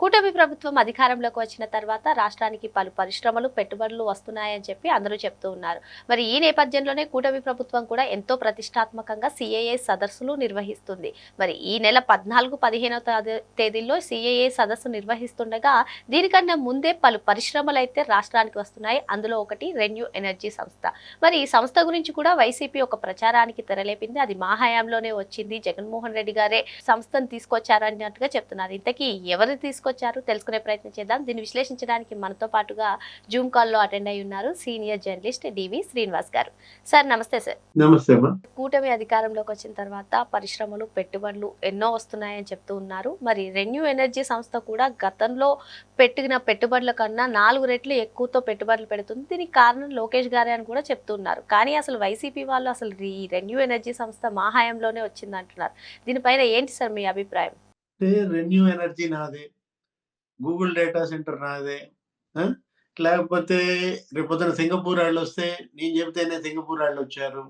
కూటమి ప్రభుత్వం అధికారంలోకి వచ్చిన తర్వాత రాష్ట్రానికి పలు పరిశ్రమలు పెట్టుబడులు వస్తున్నాయని చెప్పి అందరూ చెప్తూ ఉన్నారు. మరి ఈ నేపథ్యంలోనే కూటమి ప్రభుత్వం కూడా ఎంతో ప్రతిష్టాత్మకంగా సిఏఏ సదస్సులు నిర్వహిస్తుంది. మరి ఈ నెల పద్నాలుగు పదిహేనవ తేదీల్లో సిఏఏ సదస్సు నిర్వహిస్తుండగా దీనికన్నా ముందే పలు పరిశ్రమలు అయితే రాష్ట్రానికి వస్తున్నాయి. అందులో ఒకటి రెన్యూ ఎనర్జీ సంస్థ. మరి ఈ సంస్థ గురించి కూడా వైసీపీ ఒక ప్రచారానికి తెరలేపింది. అది మా హయాంలోనే వచ్చింది. జగన్మోహన్ రెడ్డి గారే సంస్థను తీసుకొచ్చారన్నట్టుగా చెప్తున్నారు. ఇంతకీ ఎవరు తీసుకొచ్చారు? తెలుసుకునే ప్రయత్నం చేద్దాం. దీన్ని విశ్లేషించడానికి మనతో పాటుగా జూమ్ కాల్లో అటెండ్ అయి ఉన్నారు సీనియర్ జర్నలిస్ట్ డివి శ్రీనివాస్ గారు. సార్ నమస్తే సార్. నమస్తే కూటమి అధికారంలోకి వచ్చిన తర్వాత పరిశ్రమలు పెట్టుబడులు ఎన్నో వస్తున్నాయని చెప్తూ ఉన్నారు. మరి రెన్యూ ఎనర్జీ సంస్థ కూడా గతంలో పెట్టిన పెట్టుబడుల కన్నా నాలుగు రెట్లు ఎక్కువతో పెట్టుబడులు పెడుతుంది. దీనికి కారణం లోకేష్ గారే అని కూడా చెప్తున్నారు కానీ అసలు వైసీపీ వాళ్ళు అసలు ఈ రెన్యూ ఎనర్జీ సంస్థ మా హయాంలోనే వచ్చింది అంటున్నారు దీనిపైన ఏంటి సార్ మీ అభిప్రాయం? రెన్యూ ఎనర్జీ నాదే. గూగుల్ డేటా సెంటర్ నాదే? లేకపోతే రేపొద్దున సింగపూర్ వాళ్ళు వస్తే నేను చెబితేనే సింగపూర్ వాళ్ళు వచ్చారు?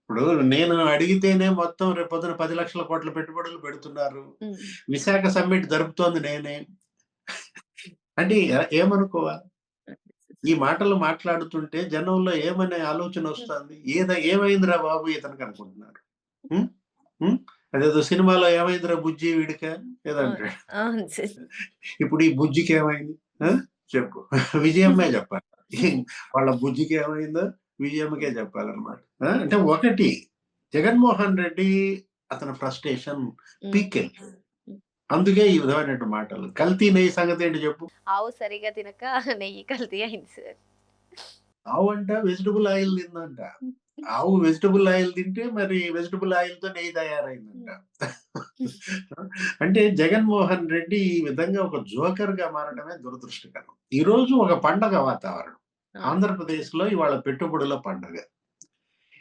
ఇప్పుడు నేను అడిగితేనే మొత్తం రేపొద్దున పది లక్షల కోట్ల పెట్టుబడులు పెడుతున్నారు. విశాఖ సమ్మిట్ జరుపుతోంది నేనే. అంటే ఏమనుకోవాలి ఈ మాటలు మాట్లాడుతుంటే జనంలో ఏమనే ఆలోచన వస్తుంది ఏద ఏమైందిరా బాబు ఇతనికి అనుకుంటున్నారు? అదేదో సినిమాలో ఏమైందిరా బుజ్జి వీడిక ఏదంటాడు. ఇప్పుడు ఈ బుజ్జికి ఏమైంది? చెప్పు. విజయమ్మే చెప్పాలి. వాళ్ళ బుజ్జికి ఏమైందో విజయమ్మకే చెప్పాలన్నమాట? అంటే ఒకటి జగన్మోహన్ రెడ్డి అతని ఫ్రస్ట్రేషన్ పీకెల్ అందుకే ఈ విధమైనటువంటి మాటలు. కల్తీ నెయ్యి సంగతి ఏంటి చెప్పు? ఆవు సరిగా తినక నెయ్యి కల్తీ అయింది సార్. ఆవు అంట వెజిటబుల్ ఆయిల్ తిందంట. ఆవు వెజిటబుల్ ఆయిల్ తింటే మరి వెజిటబుల్ ఆయిల్తో నెయ్యి తయారైందంట. అంటే జగన్మోహన్ రెడ్డి ఈ విధంగా ఒక జోకర్గా మారడమే దురదృష్టకరం. ఈ రోజు ఒక పండగ వాతావరణం. ఆంధ్రప్రదేశ్లో ఇవాళ పెట్టుబడుల పండగ.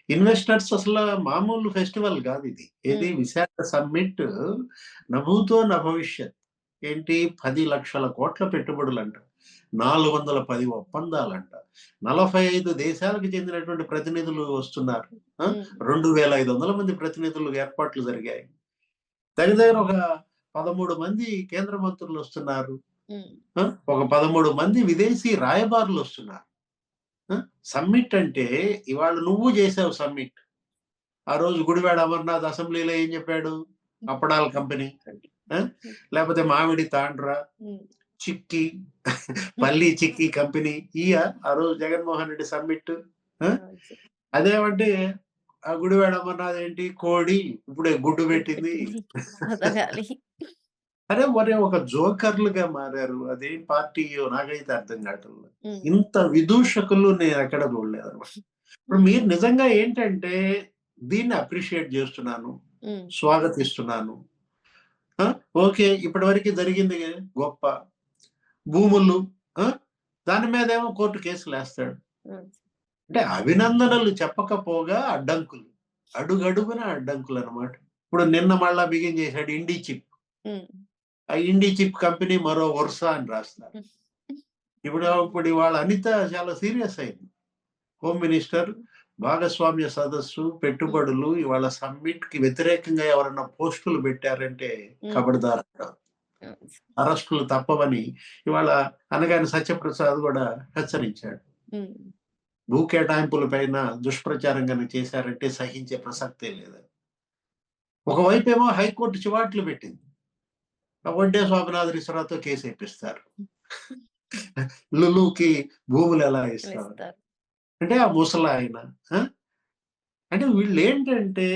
ఇన్వెస్టర్స్ అసలు మామూలు ఫెస్టివల్ కాదు ఇది. Hmm. విశాఖ సమ్మిట్ నభూతో నా భవిష్యత్ ఏంటి? పది లక్షల కోట్ల పెట్టుబడులు అంట నాలుగు వందల పది ఒప్పందాలంట. నలభై ఐదు దేశాలకు చెందినటువంటి ప్రతినిధులు వస్తున్నారు. రెండు వేల ఐదు వందల మంది ప్రతినిధులు ఏర్పాట్లు జరిగాయి. దగ్గర దగ్గర ఒక పదమూడు మంది కేంద్ర మంత్రులు వస్తున్నారు. ఒక పదమూడు మంది విదేశీ రాయబారులు వస్తున్నారు. సమ్మిట్ అంటే ఇవాళ నువ్వు చేసావు సమ్మిట్. ఆ రోజు గుడివాడ అమర్నాథ్ అసెంబ్లీలో ఏం చెప్పాడు? అప్పడాల కంపెనీ. లేకపోతే మామిడి తాండ్రా. చిక్కి పల్లి చిక్కి కంపెనీ ఇయ ఆ రోజు జగన్మోహన్ రెడ్డి సమ్మిట్. అదేమంటే ఆ గుడివాడ అమర్నాథ్ ఏంటి? కోడి ఇప్పుడే గుడ్డు పెట్టింది. అరే మరి ఒక జోకర్లుగా మారారు. అదేం పార్టీయో నాకైతే అర్థం కావట్లేదు. ఇంత విదూషకులు నేను ఎక్కడ చూడలేదు ఇప్పుడు మీరు నిజంగా ఏంటంటే దీన్ని అప్రిషియేట్ చేస్తున్నాను స్వాగతిస్తున్నాను. ఓకే ఇప్పటివరకు జరిగింది గొప్ప. భూములు దాని మీద ఏమో కోర్టు కేసులు వేస్తాడు. అంటే అభినందనలు చెప్పకపోగా అడ్డంకులు అడుగడుగున అడ్డంకులు అన్నమాట. ఇప్పుడు నిన్న మళ్ళా బిగిన్ చేశాడు ఇండి చిప్. ఆ ఇండి చిప్ కంపెనీ మరో వరుస అని రాస్తారు. ఇప్పుడు ఇప్పుడు ఇవాళ అనిత చాలా సీరియస్ అయింది. హోమ్ మినిస్టర్ భాగస్వామ్య సదస్సు పెట్టుబడులు ఇవాళ సమ్మిట్కి వ్యతిరేకంగా ఎవరన్నా పోస్టులు పెట్టారంటే కబడ్దార్. అరెస్టులు తప్పవని ఇవాళ అనగాని సత్యప్రసాద్ కూడా హెచ్చరించాడు. భూ కేటాయింపుల పైన దుష్ప్రచారం కనుక చేశారంటే సహించే ప్రసక్తే లేదు ఒకవైపు ఏమో హైకోర్టు చివాట్లు పెట్టింది. వడ్డే స్వామినాథ్ రిసరాతో కేసు వేపిస్తారు. లులుకి భూములు ఎలా ఇస్తారు వేస్తారు. అంటే ఆ ముసల ఆయన ఆ? అంటే వీళ్ళు ఏంటంటే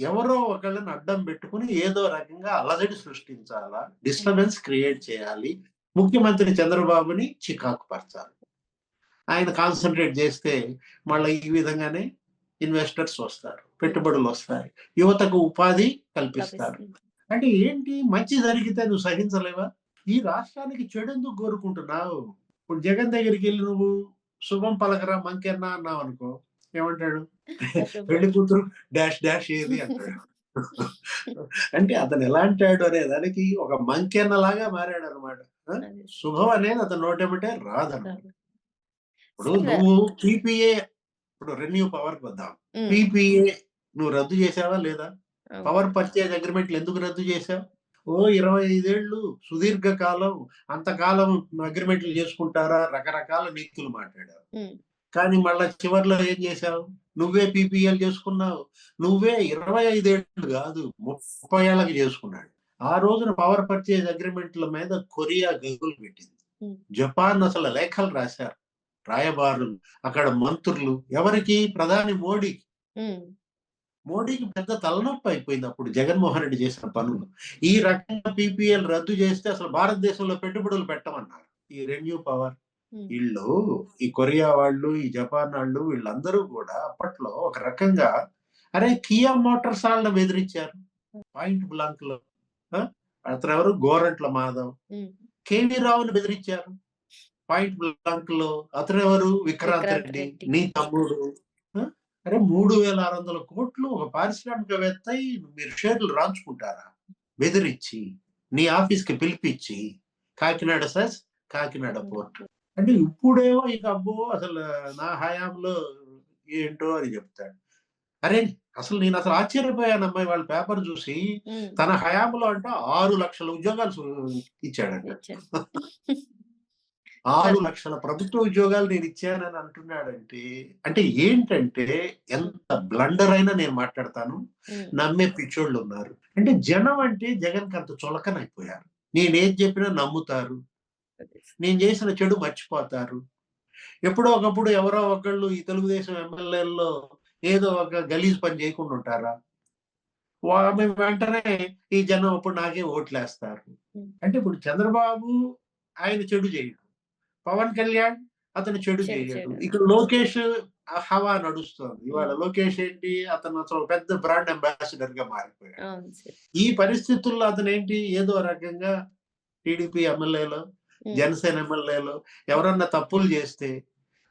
ఎవరో ఒకళ్ళని అడ్డం పెట్టుకుని ఏదో రకంగా అలజడి సృష్టించాలా డిస్టర్బెన్స్ క్రియేట్ చేయాలి ముఖ్యమంత్రి చంద్రబాబుని చికాకు పరచాలి. ఆయన కాన్సన్ట్రేట్ చేస్తే మళ్ళీ ఈ విధంగానే ఇన్వెస్టర్స్ వస్తారు పెట్టుబడులు వస్తాయి యువతకు ఉపాధి కల్పిస్తారు. అంటే ఏంటి? మంచి జరిగితే నువ్వు సహించలేవా? ఈ రాష్ట్రానికి చెడు ఎందుకు కోరుకుంటున్నావు? ఇప్పుడు జగన్ దగ్గరికి వెళ్ళి నువ్వు శుభం పలకరా మంకెన్నా అన్నావు అనుకో ఏమంటాడు? పెళ్ళి కూతురు డాష్ డాష్ ఏది? అంటాడు. అంటే అతను ఎలా అంటాడు అనే దానికి ఒక మంకెన్నలాగా మారాడు అనమాట. శుభం అనేది అతను నోటేమిటే రాదన్నమాట ఇప్పుడు. నువ్వు పీపీఏ ఇప్పుడు రెన్యూ పవర్ వద్దాం. పీపీఏ నువ్వు రద్దు చేసావా లేదా. పవర్ పర్చేజ్ అగ్రిమెంట్లు ఎందుకు రద్దు చేశావు? ఓ ఇరవై ఐదేళ్ళు సుదీర్ఘ కాలం అంతకాలం అగ్రిమెంట్లు చేసుకుంటారా? రకరకాల నీతులు మాట్లాడారు కానీ మళ్ళా చివర్లో ఏం చేశావు? నువ్వే పీపీఎల్ చేసుకున్నావు. నువ్వే ఇరవై ఐదేళ్ళు కాదు ముప్పై ఏళ్ళకి చేసుకున్నాడు. ఆ రోజున పవర్ పర్చేజ్ అగ్రిమెంట్ల మీద కొరియా గగులు పెట్టింది. జపాన్ అసలు లేఖలు రాశారు. రాయబారులు అక్కడ మంత్రులు ఎవరికి? ప్రధాని మోడీ ఉమ్, మోడీకి పెద్ద తలనొప్పి అయిపోయింది అప్పుడు జగన్మోహన్ రెడ్డి చేసిన పనులు. ఈ రకంగా పీపీఎల్ రద్దు చేస్తే అసలు భారతదేశంలో పెట్టుబడులు పెట్టమన్నారు. ఈ రెన్యూ పవర్. వీళ్ళు ఈ కొరియా వాళ్ళు ఈ జపాన్ వాళ్ళు వీళ్ళందరూ కూడా అప్పట్లో ఒక రకంగా అరే కియా మోటార్స్ వాళ్ళని బెదిరించారు. పాయింట్ బ్లాంక్లో? అతను ఎవరు? గోరంట్ల మాధవ్. కేవీ రావుని బెదిరించారు. పాయింట్ బ్లాంక్లో అతను ఎవరు? విక్రాంత్ రెడ్డి. నీ తమ్ముడు? అరే మూడు వేల ఆరు వందల కోట్లు ఒక పారిశ్రామికవేత్త మీరు షేర్లు రాంచుకుంటారా? బెదిరించి నీ ఆఫీస్కి పిలిపించి కాకినాడ సస్ కాకినాడ పోర్ట్. అంటే ఇప్పుడేమో ఇక అబ్బో అసలు నా హయాంలో ఏంటో అని చెప్తాడు. అరే అసలు నేను అసలు ఆశ్చర్యపోయాను అమ్మాయి వాళ్ళ పేపర్ చూసి తన హయాంలో అంటే ఆరు లక్షల ఉద్యోగాలు ఇచ్చాడంట. ఆరు లక్షల ప్రభుత్వ ఉద్యోగాలు నేను ఇచ్చానని అంటున్నాడంటే అంటే ఏంటంటే ఎంత బ్లండర్ అయినా నేను మాట్లాడతాను నమ్మే పిచ్చోళ్ళు ఉన్నారు. అంటే జనం అంటే జగన్ అంత చులకనైపోయారు. నేనేం చెప్పినా నమ్ముతారు. నేను చేసిన చెడు మర్చిపోతారు. ఎప్పుడో ఒకప్పుడు ఎవరో ఒకళ్ళు ఈ తెలుగుదేశం ఎమ్మెల్యేల్లో ఏదో ఒక గలీజ్ పని చేయకుండా ఉంటారా? మేము వెంటనే ఈ జనం అప్పుడు నాకే ఓట్లేస్తారు. అంటే ఇప్పుడు చంద్రబాబు ఆయన చెడు చేయడు. పవన్ కళ్యాణ్ అతను చెడు చేయడు. ఇక్కడ లోకేష్ హవా నడుస్తుంది. ఇవాళ. లోకేష్ ఏంటి? అతను అసలు పెద్ద బ్రాండ్ అంబాసిడర్గా మారిపోయాడు. ఈ పరిస్థితుల్లో అతను ఏంటి? ఏదో రకంగా టీడీపీ ఎమ్మెల్యేలో జనసేన ఎమ్మెల్యేలు ఎవరన్నా తప్పులు చేస్తే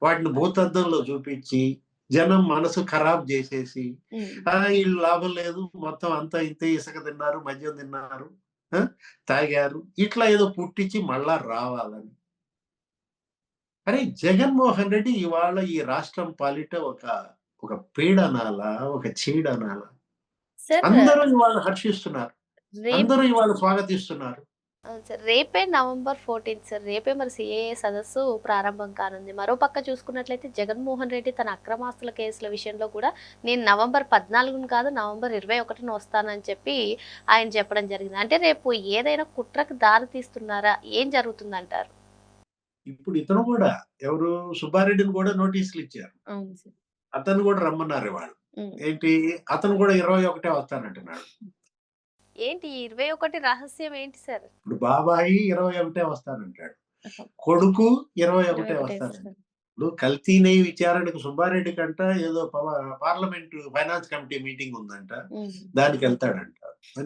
వాటిని భూతద్దంలో చూపించి జనం మనసు ఖరాబ్ చేసేసి వీళ్ళు లాభం లేదు మొత్తం అంతా ఇంతే ఇసుక తిన్నారు మద్యం తిన్నారు తాగారు ఇట్లా ఏదో పుట్టించి మళ్ళా రావాలని. అరే జగన్మోహన్ రెడ్డి ఇవాళ ఈ రాష్ట్రం పాలిట ఒక ఒక పీడనాల ఒక చీడనాల. అందరూ ఇవాళ హర్షిస్తున్నారు. అందరూ ఇవాళ స్వాగతిస్తున్నారు. సార్. రేపే నవంబర్ ఫోర్టీన్త్ సార్. రేపే మరి సిఏఏ సదస్సు ప్రారంభం కానుంది. మరో పక్క చూసుకున్నట్లయితే జగన్మోహన్ రెడ్డి తన అక్రమాస్తుల కేసుల విషయంలో కూడా నేను నవంబర్ పద్నాలుగును కాదు నవంబర్ ఇరవై ఒకటిన వస్తానని చెప్పి ఆయన చెప్పడం జరిగింది. అంటే రేపు ఏదైనా కుట్రకు దారి తీస్తున్నారా? ఏం జరుగుతుందంటారు? ఇప్పుడు ఇతను కూడా ఎవరు? సుబ్బారెడ్డిని కూడా నోటీసులు ఇచ్చారు. అతను కూడా రమ్మన్నారు వాళ్ళు ఏంటి? అతను కూడా ఇరవై ఒకటే వస్తానంటున్నాడు. ఏంటి ఇరవై ఒకటి రహస్యం ఏంటి సార్? ఇప్పుడు బాబాయి ఇరవై ఒకటే వస్తానంటాడు. కొడుకు ఇరవై ఒకటే సార్. ఇప్పుడు కల్తీ నెయ్యి విచారణకు సుబ్బారెడ్డి కంట ఏదో పార్లమెంట్ ఫైనాన్స్ కమిటీ మీటింగ్ ఉందంట. దానికి వెళ్తాడంట.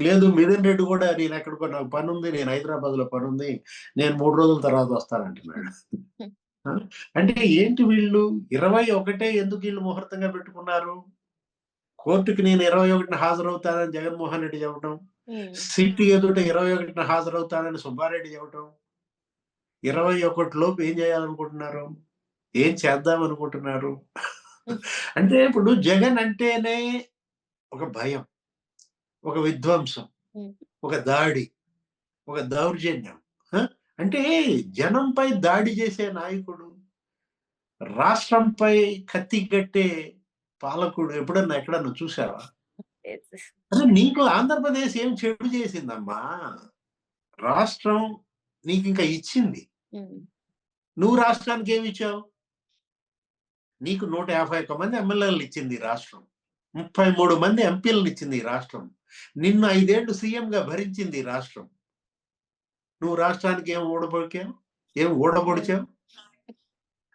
లేదు మిథున్ రెడ్డి కూడా నేను ఎక్కడికో నాకు పని ఉంది నేను హైదరాబాద్లో పని ఉంది నేను మూడు రోజుల తర్వాత వస్తానంటున్నాడు? అంటే ఏంటి వీళ్ళు? ఇరవై ఒకటే ఎందుకు వీళ్ళు ముహూర్తంగా పెట్టుకున్నారు? కోర్టుకి నేను ఇరవై ఒకటిన హాజరవుతానని జగన్మోహన్ రెడ్డి చెప్పడం. సిట్ ఎదుట ఇరవై ఒకటిన హాజరవుతానని సుబ్బారెడ్డి చెప్పడం ఇరవై ఒకటి లోపు ఏం చేయాలనుకుంటున్నారు? ఏం చేద్దాం అనుకుంటున్నారు అంటే ఇప్పుడు జగన్ అంటేనే ఒక భయం ఒక విధ్వంసం. ఒక దాడి ఒక దౌర్జన్యం? అంటే జనంపై దాడి చేసే నాయకుడు రాష్ట్రంపై కత్తి కట్టే పాలకుడు ఎప్పుడన్నా ఎక్కడన్నా చూసావా. అసలు నీకు ఆంధ్రప్రదేశ్ ఏం చెడు చేసిందమ్మా? రాష్ట్రం నీకు ఇంకా ఇచ్చింది. నువ్వు రాష్ట్రానికి ఏమి ఇచ్చావు? నీకు నూట యాభై ఒక్క మంది ఎమ్మెల్యేలు ఇచ్చింది ఈ రాష్ట్రం. ముప్పై మూడు మంది ఎంపీలను ఇచ్చింది ఈ రాష్ట్రం. నిన్ను ఐదేళ్ళు సీఎంగా భరించింది ఈ రాష్ట్రం. నువ్వు రాష్ట్రానికి ఏం ఊడబొడికావు? ఏం ఊడబొడిచావు?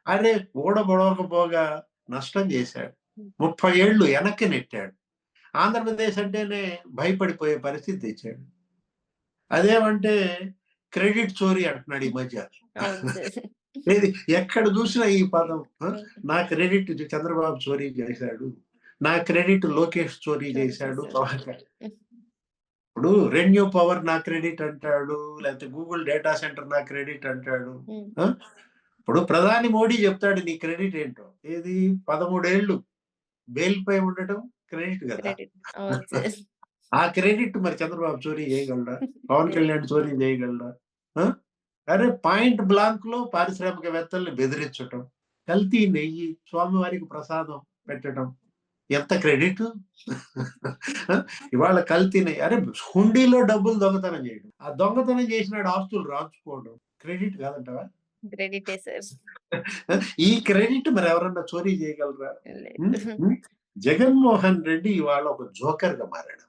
అరే ఊడబొడవకపోగా నష్టం చేశాడు. ముప్పై ఏళ్ళు వెనక్కి నెట్టాడు. ఆంధ్రప్రదేశ్ అంటేనే భయపడిపోయే పరిస్థితి తెచ్చాడు. అదేమంటే క్రెడిట్ చోరీ అంటున్నాడు ఈ మధ్య. ఎక్కడ చూసినా ఈ పదం? నా క్రెడిట్ చంద్రబాబు చోరీ చేశాడు. నా క్రెడిట్ లోకేష్ చోరీ చేశాడు. ఇప్పుడు రెన్యూ పవర్ నా క్రెడిట్ అంటాడు లేకపోతే గూగుల్ డేటా సెంటర్ నా క్రెడిట్ అంటాడు ఇప్పుడు ప్రధాని మోడీ చెప్తాడు నీ క్రెడిట్ ఏంటో? ఏది? పదమూడేళ్ళు బెయిల్ పై ఉండటం క్రెడిట్ కదా. ఆ క్రెడిట్ మరి చంద్రబాబు చోరీ చేయగలడా? పవన్ కళ్యాణ్ చోరీ చేయగలడా? ఆ? అరే పాయింట్ బ్లాంక్లో పారిశ్రామికవేత్తల్ని బెదిరించటం కల్తీ నెయ్యి స్వామివారికి ప్రసాదం పెట్టడం ఎంత క్రెడిట్? ఇవాళ కల్తీ నెయ్యి. అరే హుండీలో డబ్బులు దొంగతనం చేయడం ఆ దొంగతనం చేసినాడు ఆస్తులు రాచుకోవడం క్రెడిట్ కాదంటావా? Credit sir. ఈ క్రెడిట్ మరి ఎవరన్నా చోరీ చేయగలరా. జగన్మోహన్ రెడ్డి ఇవాళ ఒక జోకర్గా మారాడు.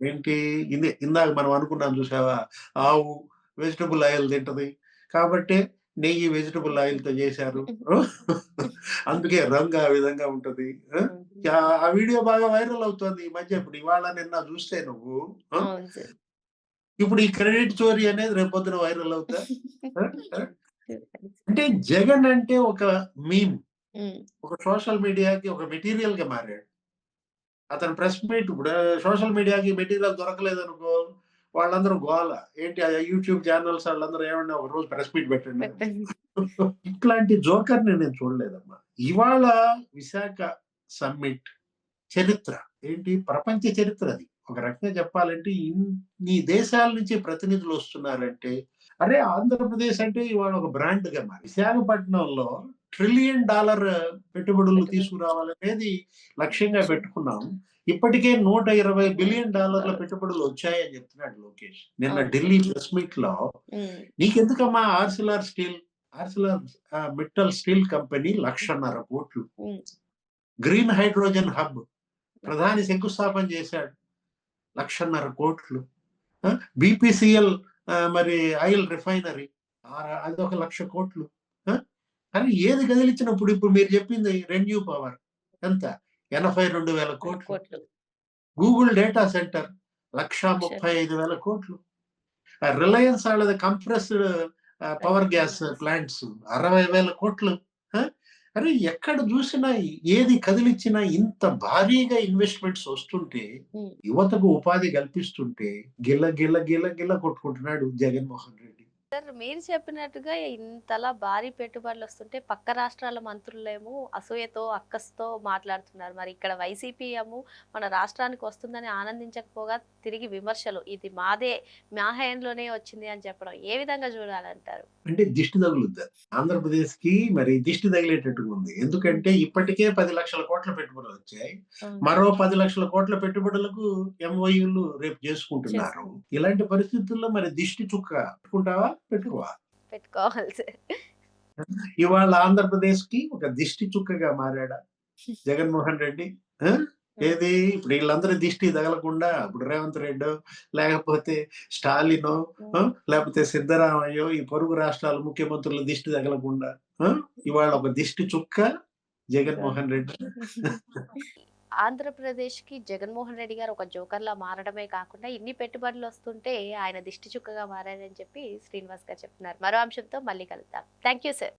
ఏంటి? ఇందే ఇందాక మనం అనుకున్నాం చూసావా? ఆవు వెజిటబుల్ ఆయిల్ తింటది. కాబట్టి నెయ్యి వెజిటబుల్ ఆయిల్తో చేశారు. అందుకే రంగు ఆ విధంగా ఉంటది. ఆ? వీడియో బాగా వైరల్ అవుతుంది ఈ మధ్య ఇప్పుడు. ఇవాళ నిన్న చూస్తే నువ్వు ఇప్పుడు ఈ క్రెడిట్ చోరీ అనేది రేపొద్దున వైరల్ అవుతా? అంటే జగన్ అంటే ఒక మీమ్. ఉమ్, ఒక సోషల్ మీడియాకి ఒక మెటీరియల్గా మారాడు. అతను ప్రెస్ మీట్ ఇప్పుడు సోషల్ మీడియాకి మెటీరియల్ దొరకలేదు అనుకో వాళ్ళందరూ గోల. ఏంటి ఆ యూట్యూబ్ ఛానల్స్ వాళ్ళందరూ ఏమన్నా ఒక రోజు ప్రెస్ మీట్ పెట్టండి పెట్టండి. ఇట్లాంటి జోకర్ నేను చూడలేదమ్మా. ఇవాళ విశాఖ సమ్మిట్ చరిత్ర. ఏంటి? ప్రపంచ చరిత్ర అది. ఒక రకంగా చెప్పాలంటే ఇన్ని దేశాల నుంచి ప్రతినిధులు వస్తున్నారంటే అరే ఆంధ్రప్రదేశ్ అంటే ఇవాళ ఒక బ్రాండ్గా మారి. విశాఖపట్నంలో ట్రిలియన్ డాలర్ పెట్టుబడులు తీసుకురావాలనేది లక్ష్యంగా పెట్టుకున్నాం ఇప్పటికే నూట ఇరవై బిలియన్ డాలర్ల పెట్టుబడులు వచ్చాయని చెప్తున్నాడు లోకేష్. నిన్న. ఢిల్లీ ప్రెస్ మీట్లో నీకెందుకమ్మా Arcelor steel Arcelor Mittal steel company లక్షన్నర కోట్లు. గ్రీన్ హైడ్రోజన్ హబ్ ప్రధాని శంకుస్థాపన చేశాడు. లక్షన్నర కోట్లు. బిపిసిఎల్ మరి ఆయిల్ రిఫైనరీ అది ఒక లక్ష కోట్లు? కానీ ఏది కదిలించినప్పుడు ఇప్పుడు మీరు చెప్పింది రెన్యూ పవర్ ఎంత? ఎనభై రెండు వేల కోట్లు. గూగుల్ డేటా సెంటర్ లక్ష ముప్పై ఐదు వేల కోట్లు. రిలయన్స్ వాళ్ళది కంప్రెస్డ్ పవర్ గ్యాస్ ప్లాంట్స్ అరవై వేల కోట్లు? అరే ఎక్కడ చూసినా ఏది కదిలిచ్చినా ఇంత భారీగా ఇన్వెస్ట్మెంట్స్ వస్తుంటే. యువతకు ఉపాధి కల్పిస్తుంటే గిల్ల గిల్ల గిల్ల గిల్ల కొట్టుకుంటున్నాడు జగన్మోహన్ రెడ్డి. సార్ మీరు చెప్పినట్టుగా ఇంతలా భారీ పెట్టుబడులు వస్తుంటే పక్క రాష్ట్రాల మంత్రులేమో అసూయతో అక్కస్తో మాట్లాడుతున్నారు. మరి ఇక్కడ వైసీపీ ఏమో మన రాష్ట్రానికి వస్తుందని ఆనందించకపోగా తిరిగి విమర్శలు. ఇది మాదే మా హయాంలోనే వచ్చింది అని చెప్పడం ఏ విధంగా చూడాలంటారు? అంటే దిష్టి తగులుద్ది. ఆంధ్రప్రదేశ్కి మరి దిష్టి తగిలేటట్టుగా ఉంది. ఎందుకంటే ఇప్పటికే పది లక్షల కోట్ల పెట్టుబడులు వచ్చాయి. మరో పది లక్షల కోట్ల పెట్టుబడులకు ఎంఓయూలు రేపు చేసుకుంటున్నారు. ఇలాంటి పరిస్థితుల్లో మరి దిష్టి చుక్క పెట్టుకుంటావా? పెట్టుకోవా పెట్టుకోవాలి ఇవాళ ఆంధ్రప్రదేశ్కి ఒక దిష్టి చుక్కగా మారాడా? జగన్మోహన్ రెడ్డి? ఏది? ఇప్పుడు వీళ్ళందరూ దిష్టి తగలకుండా ఇప్పుడు రేవంత్ రెడ్డి లేకపోతే స్టాలిన్ లేకపోతే సిద్ధరామయ్యో ఈ పొరుగు రాష్ట్రాల ముఖ్యమంత్రుల దిష్టి తగలకుండా? ఇవాళ ఒక దిష్టి చుక్క జగన్మోహన్ రెడ్డి. ఆంధ్రప్రదేశ్కి జగన్మోహన్ రెడ్డి గారు ఒక జోకర్ లా మారడమే కాకుండా ఇన్ని పెట్టుబడులు వస్తుంటే ఆయన దిష్టి చుక్కగా మారారని చెప్పి శ్రీనివాస్ గారు చెప్తున్నారు. మరో అంశంతో మళ్ళీ కలుద్దాం. Thank you sir